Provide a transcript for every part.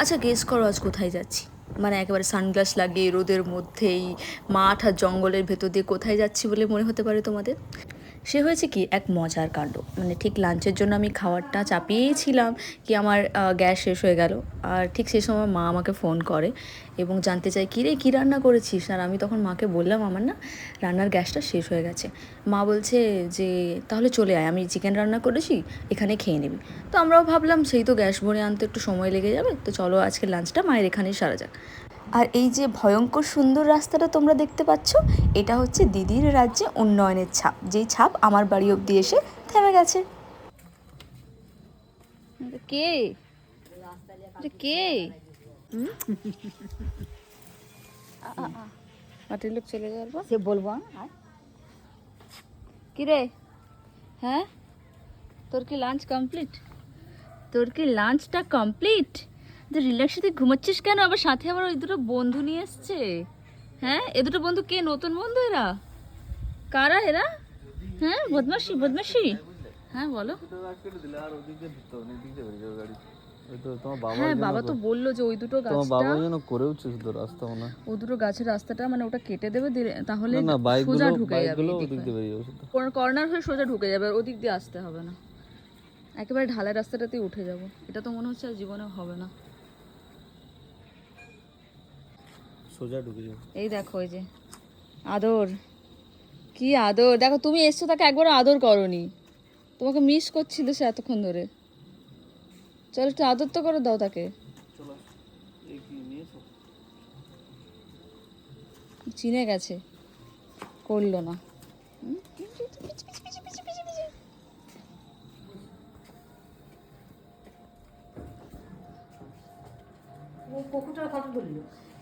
আচ্ছা গেস করো আজ কোথায় যাচ্ছি? মানে একেবারে সানগ্লাস লাগিয়ে রোদের মধ্যেই, মাঠ আর জঙ্গলের ভেতর দিয়ে কোথায় যাচ্ছি বলে মনে হতে পারে তোমাদের? সে হয়েছে কি এক মজার কাণ্ড। মানে ঠিক লাঞ্চের জন্য আমি খাবারটা চাপিয়েছিলাম কি আমার গ্যাস শেষ হয়ে গেল। আর ঠিক সেই সময় মা আমাকে ফোন করে এবং জানতে চাই কী রে, কী রান্না করেছিস? আর আমি তখন মাকে বললাম, আমার না রান্নার গ্যাসটা শেষ হয়ে গেছে। মা বলছে যে, তাহলে চলে আয়, আমি চিকেন রান্না করেছি, এখানে খেয়ে নিবি। তো আমরাও ভাবলাম, সেই তো গ্যাস ভরে আনতে একটু সময় লেগে যাবে, তো চলো আজকে লাঞ্চটা মায়ের এখানেই সারা যাক। আর এই যে ভয়ঙ্কর সুন্দর রাস্তাটা তোমরা দেখতে পাচ্ছ এটা হচ্ছে দিদির রাজ্যে উন্নয়নের ছাপ। যেই ছাপ আমার বাড়ি অবধি এসে থেমে গেছে। কে? কে? মাটির লোক চলে যাওয়ার পর? সে বলব কিরে? হ্যাঁ? তোর কি লাঞ্চ কমপ্লিট তোর কি লাঞ্চটা কমপ্লিট তো রিল্যাক্সে তুই ঘুমাচ্ছিস কেন? আবার সাথে আবার ওই দুটো বন্ধু নিয়ে এসছে। হ্যাঁ? এ দুটো বন্ধু কে? নতুন বন্ধু এরা? কারা এরা? হ্যাঁ? বদমাসি বদমাসি হ্যাঁ বলো। হ্যাঁ বাবা তো বলল যে ওই দুটো তোমার গাছটা বাবা যেন করেওছে শুধু রাস্তা মনে। ও দুটো গাছের রাস্তাটা মানে ওটা কেটে দেবে তাহলে সোজা ঢুকে যাবে কর্নার হয়ে সোজা ঢুকে যাবে ওদিক দিয়ে আসতে হবে না। একেবারে ঢালাই রাস্তাটাতেই উঠে যাব। এটা তো মনে হচ্ছে আর জীবনে হবে না। সোজা ঢুকে যাবে। এই দেখো ওই যে আদর। কি আদর? দেখো তুমি এসছো তাকে একবার আদর করনি। তোমাকে মিস করছিল সে এতক্ষণ ধরে। চলো একটু আদর তো করে দাও তাকে। চিনে গেছে। করল না। পুকুরটার কত তুলল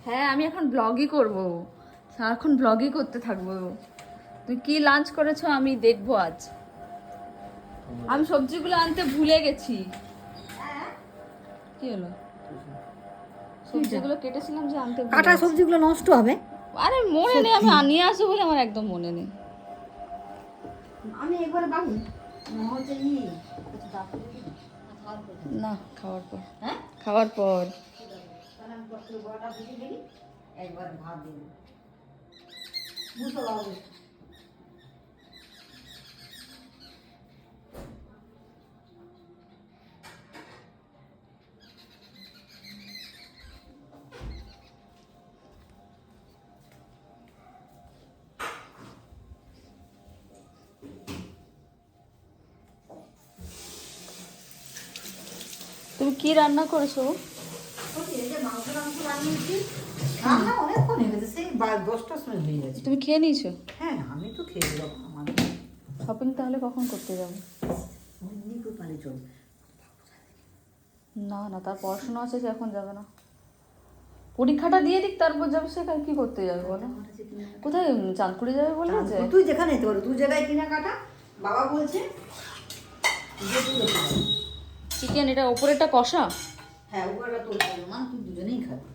হ্যাঁ আমি এখন ব্লগই করব। সারাক্ষণ ব্লগই করতে থাকব। তুই কি লাঞ্চ করেছ আমি দেখব আজ। আমি সবজিগুলো আনতে ভুলে গেছি। কি হলো? সবজিগুলো কেটেছিলাম যে আনতে কাটা সবজিগুলো নষ্ট হবে? আরে মনে নেই আমি আনিয়ে আসব বলে আমার একদম মনে নেই। আমি একবার বাবু না খাওয়ার পর। হ্যাঁ? খাওয়ার পর। কষ্ট ভেজে একবার ভাত পারব তুমি কি রান্না করেছ? মাংস মাংস রান্না অনেকক্ষণ হয়ে গেছে সেই দশটার সময় হয়ে গেছে। তুমি খেয়ে নিয়েছো? হ্যাঁ আমি তো খেয়ে গেলাম আমার শপিং তাহলে কখন করতে যাব? চল। না না তার পড়াশোনা আছে সে এখন যাবে না। পরীক্ষাটা দিয়ে দিক তারপর যাবে সে কি করতে যাবে বলো? কোথায় চাঁদকুড়ি যাবে বললে যে? তুই যেখানে যেতে পারো তুই জায়গায় কিনা কাটা বাবা বলছে যে। চিকেন এটা ওপরেরটা কষা? হ্যাঁ মানে তুই দুজনেই খাবি।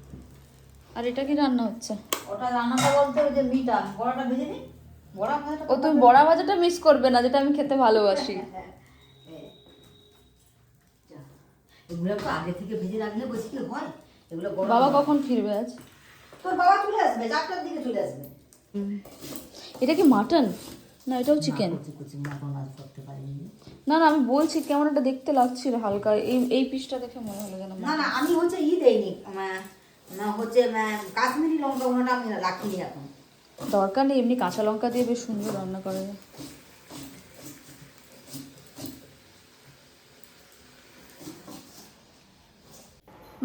আর এটা কি রান্না হচ্ছে? ওটা রান্নাটা বলতে ওই যে মিটা বড়াটা ভেজে নি? বড়া ভাজাটা ও তুমি বড়া ভাজাটা মিস করবে না যেটা আমি খেতে ভালোবাসি। হ্যাঁ, হ্যাঁ। এগুলো তো আগে থেকে ভেজে রাখলে বলছি কি হয়? এগুলো বাবা কখন ফিরবে আজ? তোর বাবা চলে আসবে চারটার দিকে চলে আসবে। এটা কি মাটন? না এটাও চিকেন না না আমি বলছি কেমন একটা দেখতে লাগছিল হালকা। এই এই পিসটা দেখে মনে হলো যেন না। না আমি হচ্ছে ই দেইনি না হচ্ছে কাশ্মীরি লঙ্কা ওনাটা আমি রাখিনি এখন। দরকার নেই এমনি কাঁচা লঙ্কা দিয়ে বেশ সুন্দর রান্না করা যায়।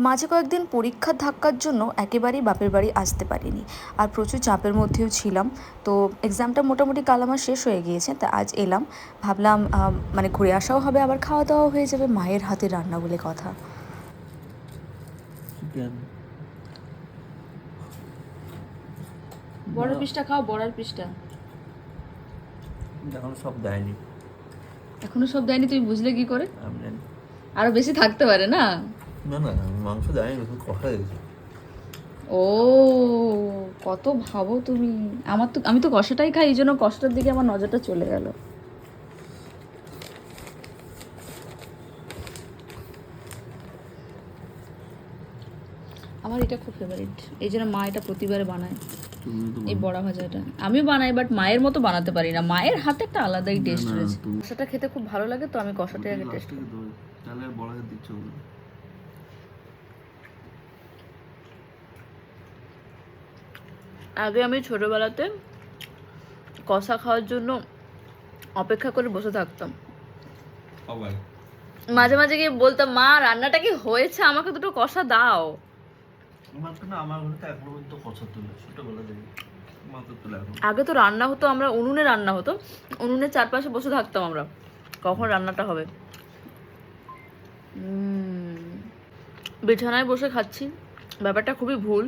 মাঝে কয়েকদিন পরীক্ষার ধাক্কার জন্য একেবারেই বাপের বাড়ি আসতে পারিনি। আর প্রচুর চাপের মধ্যেও ছিলাম। তো এক্সামটা মোটামুটি কাল আমার শেষ হয়ে গিয়েছে তা আজ এলাম। ভাবলাম মানে ঘুরে আসাও হবে আবার খাওয়া দাওয়াও হয়ে যাবে মায়ের হাতে রান্না বলে কথা। বড় পিসটা খাও বড়ার পিসটা এখন সব দেয়নি। এখনও সব দেয়নি তুমি বুঝলে কি করে? আরও বেশি থাকতে পারে না? না না মাংস দেয়নি শুধু কষা দিয়েছে। ও কত ভাবো তুমি। আমার তো আমি তো কষাটাই খাই এই জন্য কষাটার দিকে আমার নজরটা চলে গেল। আমার এটা খুব ফেভারিট এই জন্য মা এটা প্রতিবারে বানায়। এই বড়া ভাজাটা। আমি বানাই বাট মায়ের মতো বানাতে পারি না। মায়ের হাতে একটা আলাদাই টেস্ট রয়েছে। কষাটা খেতে খুব ভালো লাগে তো আমি কষাটাই আগে টেস্ট তো তাহলে বড় দিচ্ছ আগে আমি ছোটবেলাতে কষা খাওয়ার জন্য অপেক্ষা করে বসে থাকতাম। মাঝে মাঝে গিয়ে বলতাম মা রান্নাটা কি হয়েছে? আমাকে দুটো কষা দাও। আগে তো রান্না হতো আমরা উনুনে রান্না হতো। উনুনের চারপাশে বসে থাকতাম আমরা। কখন রান্নাটা হবে? বিছানায় বসে খাচ্ছি। ব্যাপারটা খুবই ভুল।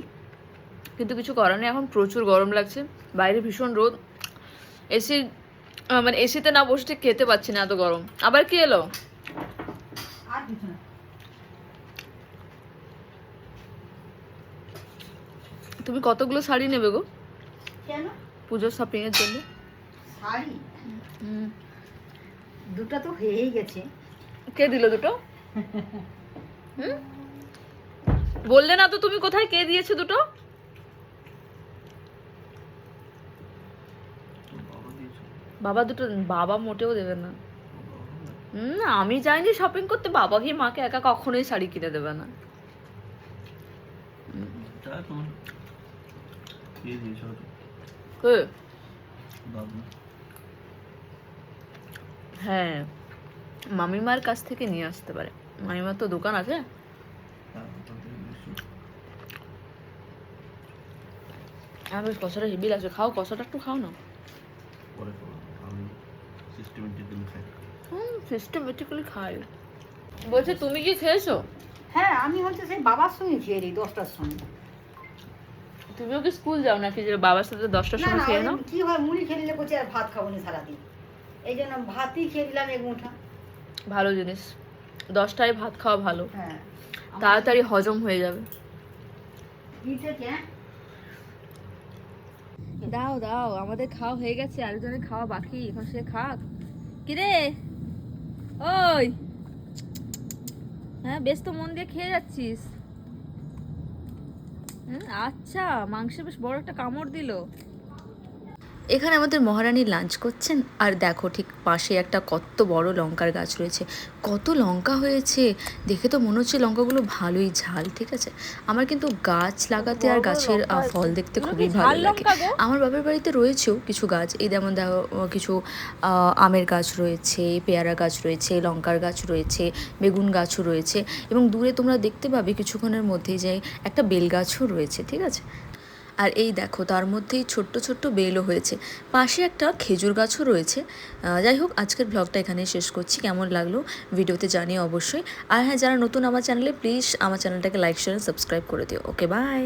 কিন্তু কিছু করার নেই। এখন প্রচুর গরম লাগছে। বাইরে ভীষণ রোদ। এসি মানে এসিতে না বসে ঠিক খেতে পাচ্ছি না এত গরম। আবার কি এলো? তুমি কতগুলো শাড়ি নেবে গো? কেন? পুজোর শপিং এর জন্য। শাড়ি? দুটো তো হয়েই গেছে। কে দিল দুটো? হুম? বললে না তো তুমি কোথায় কে দিয়েছে দুটো বাবা দিয়েছে বাবা দুটো বাবা মোটেও দেবে না। না আমি যাইনি শপিং করতে বাবা গিয়ে মাকে একা কখনোই শাড়ি কিনে দেবে না। হ্যাঁ মামিমার কাছ থেকে নিয়ে আসতে পারে। মামিমার তো দোকান আছে। হ্যাঁ দিয়েছে। কষাটা হেভি লাগছে। খাও কষাটা একটু খাও না পরে খাব। আমি সিস্টেমেটিক্যালি খাই হুম সিস্টেমেটিক্যালি খাই। বলছি তুমি কি খেয়েছো? হ্যাঁ আমি হচ্ছে সেই বাবার সঙ্গে খেয়ে নিই দশটার সময়। তুমিও কি স্কুল যাও নাকি যে বাবার সাথে দশটার সময় খেয়ে নাও? কি হয় মুড়ি খেয়ে নিলে বলছে আর ভাত খাব না সারাদিন। এই জন্য ভাতই খেয়ে দিলাম এক মুঠা। ভালো জিনিস। দশটায় ভাত খাওয়া ভালো। হ্যাঁ। তাড়াতাড়ি হজম হয়ে যাবে। হ্যাঁ? দাও দাও আমাদের খাওয়া হয়ে গেছে আরেকজনের খাওয়া বাকি এখন সে খাক। কিরে? ওই। হ্যাঁ বেশ তো মন দিয়ে খেয়ে যাচ্ছিস। আচ্ছা মাংসে বেশ বড় একটা কামড় দিল। এখানে আমাদের মহারানী লাঞ্চ করছেন আর দেখো ঠিক পাশে একটা কত বড় লঙ্কার গাছ রয়েছে। কত লঙ্কা হয়েছে? দেখে তো মনে হচ্ছে লঙ্কাগুলো ভালোই ঝাল ঠিক আছে? আমার কিন্তু গাছ লাগাতে আর গাছের ফল দেখতে খুবই ভালো লাগে। আমার বাবার বাড়িতে রয়েছেও কিছু গাছ। এই যেমন দেখো কিছু আমের গাছ রয়েছে পেয়ারা গাছ রয়েছে লঙ্কার গাছ রয়েছে বেগুন গাছও রয়েছে। এবং দূরে তোমরা দেখতে পাবে কিছুক্ষণের মধ্যেই যে একটা বেল গাছও রয়েছে ঠিক আছে? আর এই দেখো, তার মধ্যেই ছোট্ট ছোট্ট বেলও হয়েছে। পাশে একটা খেজুর গাছও রয়েছে। যাই হোক, আজকের ব্লগটা এখানে শেষ করছি। কেমন লাগল ভিডিওতে জানিয়ে অবশ্যই। আর হ্যাঁ যারা নতুন আমার চ্যানেলে প্লিজ আমার চ্যানেলটাকে লাইক শেয়ার সাবস্ক্রাইব করে দিও। Okay bye